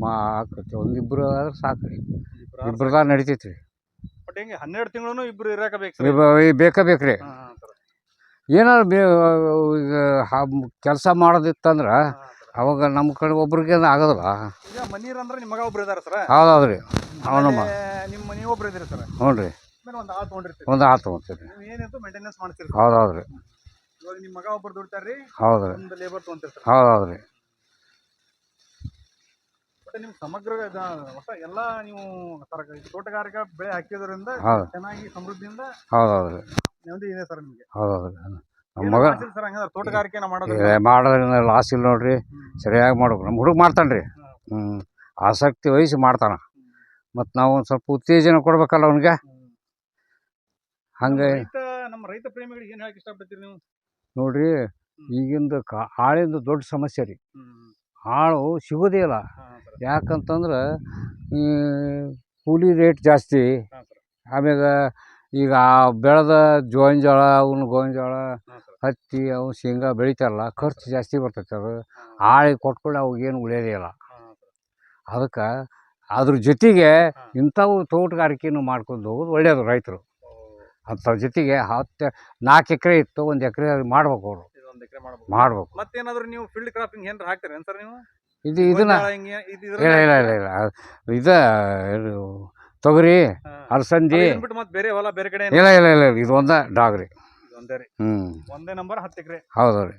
ಮಾ ಆಕತಿ ಒಂದಿಬ್ರು ಆದ್ರೆ ಸಾಕು ರೀ ಇಬ್ರದಾಗ ನಡಿತೈತಿ ರೀ ಬಟ್ ಹಿಂಗೆ ಹನ್ನೆರಡು ತಿಂಗಳು ಇಬ್ರು ಇರಾಕ ಬೇಕು ಬೇಕು ರೀ ಹಾ, ಹಾ, ಬೇ ಈಗ ಕೆಲಸ ಮಾಡೋದಿತ್ತಂದ್ರೆ. ಅವಾಗ ನಮ್ಮ ಕಡೆ ಒಬ್ರಿಗೆ ಆಗೋದಲ್ಲ ಈಗ ಮನೀರ್ ಅಂದ್ರೆ ನಿಮ್ಮ ಮಗ ಒಬ್ರು ಇದಾರೆ ಸರ್? ಹೌದು ಹೌದು ರೀ ಅವನು ನಿಮ್ಮ ನೀವು ಒಬ್ರು ಇದ್ದೀರಿ ಸರ್? ಹ್ಞೂ ರೀ ಮೇಲೆ ಒಂದು ಆಳು ತೊಗೊಂಡಿರ್ತೀರಿ. ಒಂದು ಆಳು ತೊಗೊತೀವಿ ರೀ ನೀವು ಏನಿತ್ತು ಮೇಂಟೆನೆನ್ಸ್ ಮಾಡ್ತೀರಿ. ಹೌದು ಹೌದು ರೀ ಇವಾಗ ನಿಮ್ಮ ಮಗ ಒಬ್ರು ದುಡ್ತಾರ್ರಿ ಹೌದು ರೀ ಒಂದು ಲೇಬರ್ ತೊಗೊಂತಿರ್ತಾರೆ. ಹೌದು ಹೌದು ರೀ ಬಟ್ ನಿಮ್ಮ ಸಮಗ್ರ ಹೊಸ ಎಲ್ಲ ನೀವು ತರಕಾರಿ ತೋಟಗಾರಿಕಾ ಬೆಳೆ ಹಾಕಿದ್ರಿಂದ ಹೌದು. ಚೆನ್ನಾಗಿ ಸಮೃದ್ಧಿಯಿಂದ ಹೌದು ಹೌದು ರೀ ನೆಮ್ಮದಿ ಇದೆ ಸರ್ ನಿಮಗೆ. ಹೌದು ಹೌದು ರೀ ನಮ್ಮ ಮಗ ಸರ್ ಹಂಗಂದ್ರೆ ತೋಟಗಾರಿಕೆನ ಮಾಡೋದು ಏ, ಮಾಡೋದ್ರಿಂದ ಲಾಸ್ ಇಲ್ಲ ನೋಡ್ರಿ ಸರಿಯಾಗಿ ಮಾಡ್ಬೇಕು. ನಮ್ಮ ಹುಡುಗ ಮಾಡ್ತಾನೆ ರೀ ಹ್ಞೂ ಆಸಕ್ತಿ ವಹಿಸಿ ಮಾಡ್ತಾನೆ. ಮತ್ತು ನಾವು ಒಂದು ಸ್ವಲ್ಪ ಉತ್ತೇಜನ ಕೊಡ್ಬೇಕಲ್ಲ ಅವನಿಗೆ. ಹಂಗೆ. ರೈತ ನಮ್ಮ ರೈತ ಪ್ರೇಮಿಗಳಿಗೆ ಏನ್ ಹೇಳಕ್ ಇಷ್ಟಪಡ್ತೀರಿ ನೀವು? ನೋಡ್ರಿ ಈಗಿಂದ ಕಾ ಆಳಿಂದ ದೊಡ್ಡ ಸಮಸ್ಯೆ ರೀ. ಆಳು ಸಿಗೋದೇ ಇಲ್ಲ. ಹಾ, ಸರ್. ಯಾಕಂತಂದ್ರೆ ಈ ಕೂಲಿ ರೇಟ್ ಜಾಸ್ತಿ. ಹಾ, ಸರ್. ಆಮ್ಯಾಗ ಈಗ ಆ ಬೆಳೆದ ಜೋಳನ ಜೋಳ ಅವ್ನ ಗೋವಿನ ಜೋಳ ಹತ್ತಿ ಅವು ಶೇಂಗಾ ಬೆಳಿತಾರಲ್ಲ ಖರ್ಚು ಜಾಸ್ತಿ ಬರ್ತೈತೆ ಅದು. ಆಳಿಗೆ ಕೊಟ್ಕೊಳ್ಳಿ ಅವಾಗೇನು ಉಳಿಯೋದೇ ಇಲ್ಲ. ಅದಕ್ಕೆ ಅದ್ರ ಜೊತೆಗೆ. ಇಂಥವು ತೋಟಗಾರಿಕೆನೂ ಮಾಡ್ಕೊಂಡು ಹೋಗೋದು ಒಳ್ಳೆಯದು ರೈತರು. ಅಂಥ ಅಂಥವ್ರ ಜೊತೆಗೆ ಹತ್ತು ನಾಲ್ಕು ಎಕರೆ ಇತ್ತು ಒಂದು ಎಕರೆ ಮಾಡ್ಬೇಕು ಅವರು. ಮಾಡ್ಬೇಕು. ಮತ್ತೇನಾದ್ರು ನೀವು ಫೀಲ್ಡ್ ಕ್ರಾಪಿಂಗ್ ಹಾಕ್ತಾರೆ ಹಾಕ್ತೀರಿ ಸರ್ ನೀವು? ಇದು ಇದನ್ನ ಇಲ್ಲ ಇಲ್ಲ ಇಲ್ಲ ಇಲ್ಲ. ಇದು ತೊಗರಿ ಅಲಸಂದಿ ಬಿಟ್ಟು ಮತ್ತೆ ಬೇರೆ ಹೊಲ ಬೇರೆ ಕಡೆ ಇಲ್ಲ ಇಲ್ಲ ಇಲ್ಲ ಇದು ಒಂದ ಡಾಗ್ ರೀ. ಒಂದೇ ರೀ. ಹ್ಞೂ ಒಂದೇ ನಂಬರ್ ಹತ್ತು ಎಕರೆ ಹೌದು ರೀ.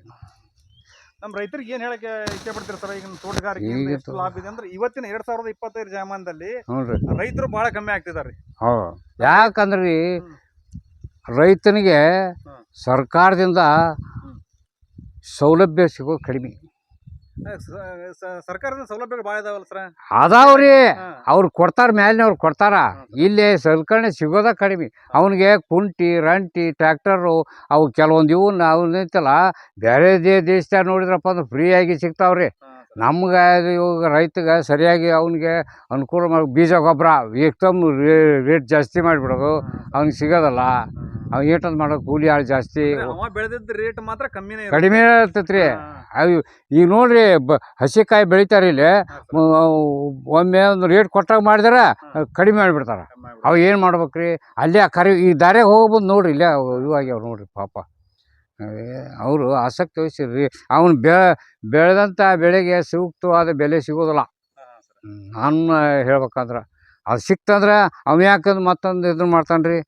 ನಮ್ಮ ರೈತರಿಗೆ ಏನು ಹೇಳಕ್ಕೆ ಬಿಡ್ತೀರ ಸರ್? ಈಗ ತೋಟಗಾರಿಕೆ ಎಷ್ಟು ಲಾಭ ಇದೆ ಅಂದ್ರೆ ಇವತ್ತಿನ ಎರಡ್ ಸಾವಿರದ ಇಪ್ಪತ್ತೈದು ಜಮಾನದಲ್ಲಿ ರೈತರು ಬಹಳ ಕಮ್ಮಿ ಆಗ್ತಿದ್ದಾರೆ ಹೌದು. ಯಾಕಂದ್ರೆ ರೀ ರೈತನಿಗೆ ಸರ್ಕಾರದಿಂದ ಸೌಲಭ್ಯ ಸಿಗೋ ಕಡಿಮೆ. ಸರ್ಕಾರದ ಸೌಲಭ್ಯಗಳು ಭಾಳ ಇದಾವಲ್ಲ ಸರ್? ಅದಾವ್ರಿ. ಅವ್ರು ಕೊಡ್ತಾರ ಮ್ಯಾಲಿನವ್ರು ಕೊಡ್ತಾರ. ಇಲ್ಲಿ ಸಲಕರಣೆ ಸಿಗೋದ ಕಡಿಮೆ. ಅವನಿಗೆ ಕುಂಟಿ ರಂಟಿ ಟ್ರ್ಯಾಕ್ಟರು ಅವು ಕೆಲವೊಂದು ಇವು ನಾವು ನಿಂತಲ್ಲ ಬೇರೆ ದೇ ದೇಶದಾಗ ನೋಡಿದ್ರಪ್ಪ ಅಂದ್ರೆ ಫ್ರೀಯಾಗಿ ಸಿಗ್ತಾವ್ರಿ. ನಮ್ಗೆ ಇವಾಗ ರೈತಗೆ ಸರಿಯಾಗಿ ಅವ್ನಿಗೆ ಅನುಕೂಲ ಮಾಡಿ ಬೀಜ ಗೊಬ್ಬರ ಏಕ್ದಮ್ ರೇಟ್ ಜಾಸ್ತಿ ಮಾಡಿಬಿಡೋದು ಅವ್ನಿಗೆ ಸಿಗೋದಲ್ಲ. ಅವ್ನು ಏಟಂತ ಮಾಡೋ ಕೂಲಿ ಆಳು ಜಾಸ್ತಿ. ಬೆಳೆದಿದ್ದ ರೇಟ್ ಮಾತ್ರ ಕಮ್ಮಿನೇ. ಕಡಿಮೆ ಇರ್ತೈತೆ ರೀ ಅವು ಈಗ ನೋಡ್ರಿ ಬ ಹಸಿಕಾಯಿ ಬೆಳಿತಾರೆ ಇಲ್ಲಿ ಒಮ್ಮೆ ಒಂದು ರೇಟ್ ಕೊಟ್ಟಾಗ ಮಾಡಿದ್ರೆ ಕಡಿಮೆ ಮಾಡಿಬಿಡ್ತಾರೆ. ಅವು ಏನು ಮಾಡ್ಬೇಕ್ರಿ? ಅಲ್ಲೇ ಆ ಕರಿ ಈ ದಾರ್ಯಾಗ ಹೋಗ್ಬೋದು ನೋಡ್ರಿ ಇಲ್ಲೇ ಇವಾಗ್ಯಾವ ನೋಡ್ರಿ ಪಾಪ. ಅವರು ಆಸಕ್ತಿ ವಹಿಸಿರ್ರಿ ಅವ್ನು ಬೆ ಬೆಳೆದಂಥ ಬೆಳೆಗೆ ಸೂಕ್ತವಾದ ಬೆಲೆ ಸಿಗೋದಿಲ್ಲ. ನಾನು ಹೇಳ್ಬೇಕಂದ್ರೆ ಅದು ಸಿಕ್ತಂದ್ರೆ ಅವ ಯಾಕಂದ್ರೆ ಮತ್ತೊಂದು ಇದನ್ನು ಮಾಡ್ತಾನೆ ರೀ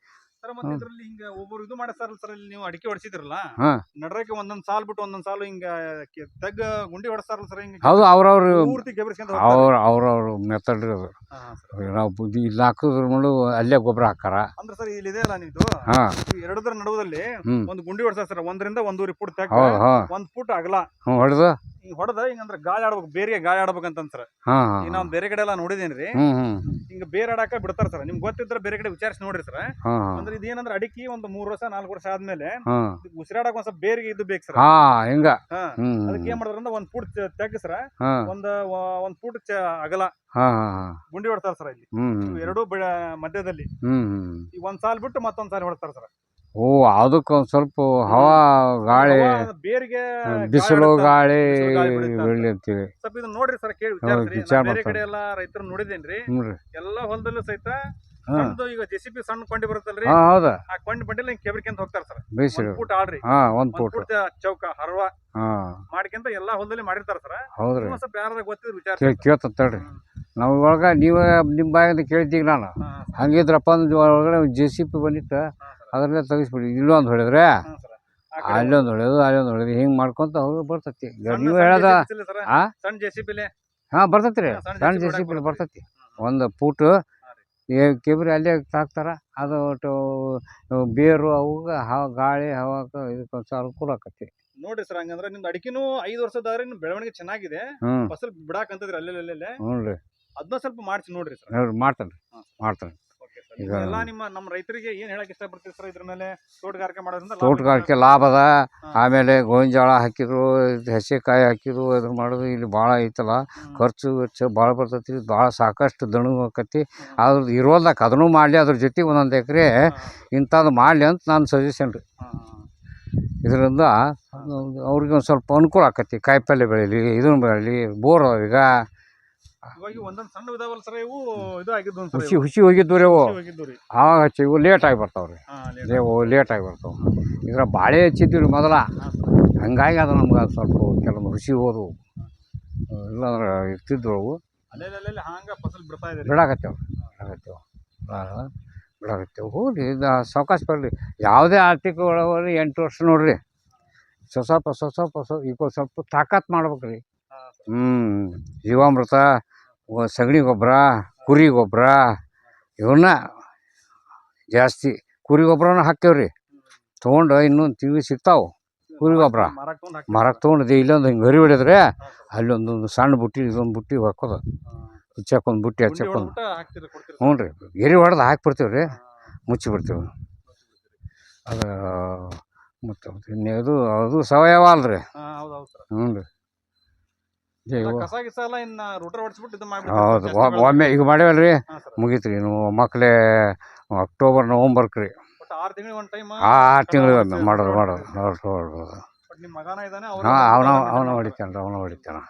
ಸರ್ ಮತ್ತೆ ಇದ್ರಲ್ಲಿ ಹಿಂಗ ಒಬ್ಬರು ಇದು ಮಾಡಿಸ್ತಾರಲ್ಲ ಸರ್ ಇಲ್ಲಿ ನೀವು ಅಡಿಕೆ ಹೊಡಿಸಿದ್ರಲ್ಲ? ಹಾ. ನಡ್ರಕ್ಕೆ ಒಂದೊಂದ್ ಸಾಲ್ ಬಿಟ್ಟು ಒಂದೊಂದ್ ಸಾಲು ಹಿಂಗ ಕೆ- ತೆಗ್ಗ ಗುಂಡಿ ಹೊಡಿಸ್ತಾರಲ್ಲ ಸರ್ ಹಿಂಗ ಹೌದು ಅವ್ರವ್ರ ಪೂರ್ತಿ ಗೆಬರ್ಸ್ಕೊಂತ ಅವ್ರ ಅವ್ರವ್ರ ಮೆಥಡ್ ರೀ ಅದು. ಹಾ, ಸರ್. ನಾವು ಬುದ್ಧಿ ಇಲ್ಲಿ ಹಾಕಿದ್ರ ಮುಳು ಅಲ್ಲೇ ಗೊಬ್ಬರ ಹಾಕಾರ ಅಂದ್ರೆ ಸರ್ ಇಲ್ಲಿ ಇದೆ ಅಲ್ಲ ನೀವು ಹಾಂ. ನಡುವಲ್ಲಿ ನಡುವದಲ್ಲಿ ಹ್ಞೂ ಒಂದು ಗುಂಡಿ ಹೊಡ್ಸಾರ ಸರ್ ಒಂದರಿಂದ ಒಂದೂರಿ ಫುಟ್ ತೆಗ್ ಹೌದು ಹಾಂ. ಒಂದ್ ಫುಟ್ ಅಗಲ. ಹ್ಞೂ ಹೊಡೆದು? ಹಿಂಗ್ ಹೊಡೆದ ಹಿಂಗಂದ್ರ ಗಾಳಿ ಆಡ್ಬೇಕು ಬೇರೆ ಗಾಳಿ ಆಡ್ಬೇಕಂತ ಸರ್ ಹಾಂ ಈಗ ಹಾಂ. ನಾವ್ ಬೇರೆ ಕಡೆ ಎಲ್ಲ ನೋಡಿದೇನ್ರಿ? ಹ್ಞೂ ಹ್ಞೂ ಹಿಂಗ ಬೇರೆ ಆಡಾಕ ಬಿಡ್ತಾರ ಸರ್ ನಿಮ್ಗೆ ಗೊತ್ತಿದ್ರೆ ಬೇರೆ ಕಡೆ ವಿಚಾರಿಸಿ ನೋಡ್ರಿ ಸರ್ ಹಾಂ ಹಾಂ. ಅಂದ್ರೆ ಇದೇನಂದ್ರೆ ಅಡಿಕೆ ಒಂದು ಮೂರ್ ವರ್ಷ ನಾಲ್ಕು ವರ್ಷ ಆದ್ಮೇಲೆ ಉಸಿರಾಡಕ್ ಒಂದ್ ಸ್ವಲ್ಪ ಬೇರಿಗೆ ಇದು ಬೇಕು ಸರ್. ಹಾಂ ಹಿಂಗೆ? ಹಾ. ಅದಕ್ಕೆ ಏನ್ ಮಾಡಿದ್ರಂದ್ರೆ ಒಂದ್ ಫುಟ್ ತೆಗ್ಗ ಒಂದ ಹಾಂ. ಒಂದ್ ವ- ಒಂದ್ ಫುಟ್ ಚ- ಅಗಲ ಹಾಂ ಹಾಂ ಹಾಂ. ಗುಂಡಿ ಹೊಡ್ತಾರ ಸರ್ ಇಲ್ಲಿ ಎರಡು ಇವು ಎರಡೂ ಬೆಳೆ ಮಧ್ಯದಲ್ಲಿ. ಈ ಒಂದ್ ಸಾಲ್ ಬಿಟ್ಟು ಮತ್ತೊಂದ್ ಸಾಲ್ ಹೊಡ್ತಾರ ಸರ್. ಓ ಅದಕ್ಕೆ ಒಂದು ಸ್ವಲ್ಪ ಹವಾ ಗಾಳಿ ಬೇರಿಗೆ ಬಿಸಿಲು ಗಾಳಿ ಬಿಸಿಲು ಗಾಳಿ ಬಡಿತ ಬೆಳ್ಳಿ ಅಂತೀವಿ ಸ್ವಲ್ಪ ಇದನ್ನ ನೋಡ್ರಿ ಸರ್ ಕೇಳಿ ವಿಚಾರಿಸ್ರಿ. ವಿಚಾರ ನಾನ್ ಬೇರೆ ಮಾಡ್ತಾರೆ. ಕಡೆ ಎಲ್ಲಾ ರೈತರು ನೋಡಿದೇನ್ರಿ ಹ್ಞೂ ರೀ. ಎಲ್ಲಾ ಹೊಲದಲ್ಲೂ ಸಹಿತ ಸಣ್ಣದು ಈಗ ಜೆ ಸಿ ಪಿ ಸಣ್ಣ ಕೊಂಡಿ ಬರುತ್ತಲ್ರಿ? ಹೌದು ಹೌದಾ? ಆ ಕೊಂಡಿ ಬಂಡಿಲ್ಲ ಹಿಂಗ್ ಕೆಬ್ರಿಕೆಂತ ಹೋಗ್ತಾರ ಸರ್. ಒಂದ್ ಫುಟ್ ಆಡ್ರಿ ಹಾಂ ಒಂದು ಒಂದ್ ಫೂಟ್ ಫುಟ್ ಚೌಕ ಹರ್ವ ಹಾಂ. ಮಾಡ್ಕೊಂತ ಎಲ್ಲಾ ಹೊಲದಲ್ಲಿ ಮಾಡಿರ್ತಾರ ಸರ್. ಹೌದ್ರಿ. ಸ್ವಲ್ಪ ಯಾರಾದ್ರೂ ಗೊತ್ತಿದ್ರು ವಿಚಾರ ಕೇಳಿ ಕೇಳ್ತತ್ ತಡ್ರಿ. ನಾವು ಒಳಗೆ ನೀವು ನಿಮ್ಮ ಬಾಯಿಂದ ಕೇಳ್ತೀಗ ನಾನು. ಹಂಗಿದ್ರಪ್ಪ ಅಂದ್ರೆ ಒಳಗಡೆ ಜೆ ಸಿ ಪಿ ಬಂದಿತ್ತು ಅದರಲ್ಲೇ ತೆಗಿಸ್ಬಿಡಿ. ಇಲ್ಲೊಂದು ಹೊಡೆದ್ರೆ ಅಲ್ಲೊಂದು ಹೊಡೆದು ಅಲ್ಲೊಂದು ಹೊಡೆದು. ಹಿಂಗೆ ಮಾಡ್ಕೊಂತ ಅವ್ರು ಬರ್ತೈತಿ. ನೀವು ಹೇಳೋದ ಆ? ಸಣ್ಣ ಜೆ ಸಿ ಪಿಲೆ ಹಾಂ ಬರ್ತೈತಿ ರೀ ಸಣ್ಣ ಸಣ್ಣ ಜೆ ಸಿ ಪಿ ಬರ್ತೈತಿ. ಒಂದು ಫೂಟು ಕೆಬ್ರಿ ಅಲ್ಲೇ ತಾಕ್ತಾರ ಅದು ಒಟ್ಟು ಬೇರು ಅವು ಹವ ಗಾಳಿ ಹವಾಕ್ಕೆ ಇದಕ್ಕೆ ಅನುಕೂಲ ಆಕತಿ ನೋಡ್ರಿ ಸರ್ ಹಂಗಂದ್ರೆ ನಿಮ್ದು ಅಡಿಕೆನೂ ಐದು ವರ್ಷದಾದ್ರೆ ನಿಮ್ ಬೆಳವಣಿಗೆ ಚೆನ್ನಾಗಿದೆ. ಹ್ಞೂ ಫಸಲ್ ಬಿಡಾಕಂತದ್ರಿ ಅಲ್ಲೇ ಅಲ್ಲೇ ಹ್ಞೂ ರೀ ಅದನ್ನ ಸ್ವಲ್ಪ ಮಾಡಿಸಿ ನೋಡ್ರಿ ಸರ್. ಮಾಡ್ತೇನೆ ಮಾಡ್ತಾನೆ ಮಾಡ್ತೇನೆ ಈಗ- ಎಲ್ಲ ನಿಮ್ಮ ನಮ್ಮ ರೈತರಿಗೆ ಏನ್ ಹೇಳಕ್ ಇಷ್ಟಪಡ್ತೀವಿ ಸರ್ ಇದ್ರ ಮೇಲೆ ತೋಟಗಾರಿಕೆ ಮಾಡೋದ್ರಿಂದ ಲಾಭ ತೋಟಗಾರಿಕೆ ಅದ. ಆಮೇಲೆ ಗೋವಿನ ಜೋಳ ಹಾಕಿದ್ರು ಇದು ಹಸಿಕಾಯಿ ಹಾಕಿದ್ರು ಅದ್ರ ಮಾಡೋದು ಇಲ್ಲಿ ಭಾಳ ಐತಲ್ಲ. ಖರ್ಚು ವೆಚ್ಚ ಭಾಳ ಬರ್ತೈತಿ ಭಾಳ ಸಾಕಷ್ಟು ದಣು ಆಕತಿ. ಅದ್ರದ್ದು ಇರೋದಕ್ಕೆ ಅದನ್ನು ಮಾಡಲಿ ಅದ್ರ ಜೊತೆಗೆ ಒಂದೊಂದು ಎಕರೆ ಇಂಥದ್ದು ಮಾಡಲಿ ಅಂತ ನಾನು ಸಜೆಷನ್ ರೀ. ಹಾ, ಇದರಿಂದ ಅವ್ರಿಗೆ ಒಂದು ಸ್ವಲ್ಪ ಅನುಕೂಲ ಆಕತಿ ಕಾಯಿಪಲ್ಲೆ ಬೆಳೀಲಿ ಇದನ್ನು ಬೆಳೀಲಿ ಬೋರ್ ಈಗ. ಇವಾಗ ಹುಷಿ ಸಣ್ಣ ಇದಾವಲ್ಲ ಸರ್ ಇವು ಇದು ಆಗಿದ್ದು ಸರ್ ಹುಸಿ ಹುಸಿ ಹೋಗಿದ್ದು ರೀ ಅವು ಹೋಗಿದ್ದು ರೀ ಆವಾಗ ಹಚ್ಚಿ ಇವು ಲೇಟ್ ಆಗಿ ಬರ್ತಾವೆ ರೀ ಹಾ. ಇವು ಲೇಟ್ ಆಗಿ ಬರ್ತಾವೆ. ಇದ್ರ ಬಾಳೆ ಹಚ್ಚಿದ್ವಿ ರೀ ಮೊದಲ ಹಂಗಾಗಿ ಅದು ನಮ್ಗೆ ಅದು ಸ್ವಲ್ಪ ಕೆಲವೊಂದು ಹುಸಿ ಹೋದವು. ಇಲ್ಲಾಂದ್ರೆ ಇರ್ತಿದ್ರು ಅವು. ಅಲ್ಲೇ ಅಲ್ಲೇ ಹಾಂಗ ಫಸಲ್ ಬಿಡ್ತಾ ಇದೆ ಬಿಡಾಕತ್ತೇವೆ ಬಿಡಾಕತ್ತೇವೆ. ಬಿಡಾಕತ್ತೇವೆ. ಹೋಗ್ರಿ ಇದು ಸಾವಕಾಶ ಬರಲಿ. ಯಾವುದೇ ಆರ್ಥಿಕ ಒಳಗೆ ಎಂಟು ವರ್ಷ ನೋಡ್ರಿ. ಸ್ವ ಸ್ವಲ್ಪ ಸೊ ಸ್ವಲ್ಪ ಈಗ ಸ್ವಲ್ಪ ತಾಕತ್ ಮಾಡ್ಬೇಕು ರೀ. ಹ್ಞೂ ಜೀವಾಮೃತ ಸಗಣಿ ಗೊಬ್ಬರ ಕುರಿ ಗೊಬ್ಬರ ಇವನ್ನ ಜಾಸ್ತಿ ಕುರಿ ಗೊಬ್ಬರನ ಹಾಕ್ತೇವ್ರಿ ತೊಗೊಂಡು ಇನ್ನೊಂದು ತಿಂಗಳು ಸಿಗ್ತಾವೆ ಕುರಿ ಗೊಬ್ಬರ ಹಾಕ್ತೀವಿ. ಮರಕ್ಕೆ ತೊಗೊಂಡಿದೆ ಇಲ್ಲೊಂದು ಹಿಂಗೆ ಗರಿ ಹೊಡೆದ್ರೆ ಅಲ್ಲೊಂದೊಂದು sir. ಅಲ್ಲಿ ಒಂದೊಂದು ಸಣ್ಣ ಬುಟ್ಟಿ ಇದೊಂದು ಬುಟ್ಟಿ ಹಾಕೋದು. ಹಚ್ಚಕ್ಕೊಂದು ಬುಟ್ಟಿ ಹಚ್ಚಾಕೊಂದು ಹಚ್ಚಕ್ಕೊಂದು ಹ್ಞೂ ರೀ ಗೆರಿ ಹೊಡೆದು ಹಾಕ್ಬಿಡ್ತೀವಿ ರೀ ಮುಚ್ಚಿಬಿಡ್ತೀವಿ ಅದು ಮತ್ತು ಅದು ಸಾವಯವ ಅಲ್ರಿ. ಹ್ಞೂ ರೀ ಕಸ ಗಿಸ ಎಲ್ಲ ಇನ್ನ ರೂಟರ್ ಹೊಡ್ಸ್ಬಿಟ್ಟು ಇದು ಹೌದು ಒ- ಮಾಡ್ಬಿಟ್ಟು ಒಮ್ಮೆ ಈಗ ಮಾಡೇವಲ್ರಿ ಹಾ, sir. ಮುಗೀತು ರೀ ನೀವು ಮಕ್ಳೇ ಅಕ್ಟೋಬರ್ ನವಂಬರ್ಕ್ ರೀ. ಒಟ್ಟು ಆರು ತಿಂಗಳಿಗೆ ಒಂದು ಟೈಮ್ ಆ ಆರು ತಿಂಗಳು ಮಾಡೋದು ಮಾಡೋದು ನೋಡ್ರಿ ನೋಡ್ಬೋದು ಬಟ್ ನಿಮ್ಮ ಮಗನ ಇದ್ದಾನೆ ಹಾಂ ಅವನ ಅವನ ಹೊಡಿತಾನೆ ರೀ ಅವನ ಹೊಡಿತಾನೆ.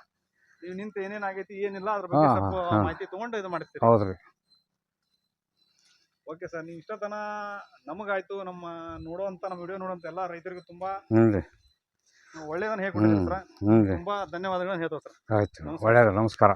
ನೀವು ನಿಂತು ಏನೇನ್ ಆಗೈತಿ ಏನಿಲ್ಲ ಅದ್ರ ಬಗ್ಗೆ ಹಾ, ಸ್ವಲ್ಪ ಹಾ. ಮಾಹಿತಿ ತಗೊಂಡು ಇದು ಮಾಡ್ತೀರಿ ಹೌದು ರೀ. ಓಕೆ ಸರ್ ನೀವು ಇಷ್ಟತನ ನಮಗಾಯ್ತು. ನಮ್ಮ ನೋಡುವಂತ ನಮ್ಮ ವಿಡಿಯೋ ನೋಡುವಂತ ಎಲ್ಲ ರೈತರಿಗೂ ತುಂಬಾ ಹ್ಞೂ ರೀ. ಒಳ್ಳೇದನ್ನ ಹೇಳ್ಕೊಡಿದ್ರಿ ಸರ್. ಹ್ಞೂ ರೀ. ತುಂಬಾ ಧನ್ಯವಾದಗಳನ್ನ ಹೇಳ್ತೇವೆ ಸರ್. ಆಯ್ತು. ಒಳ್ಳೆಯದು. ನಮಸ್ಕಾರ.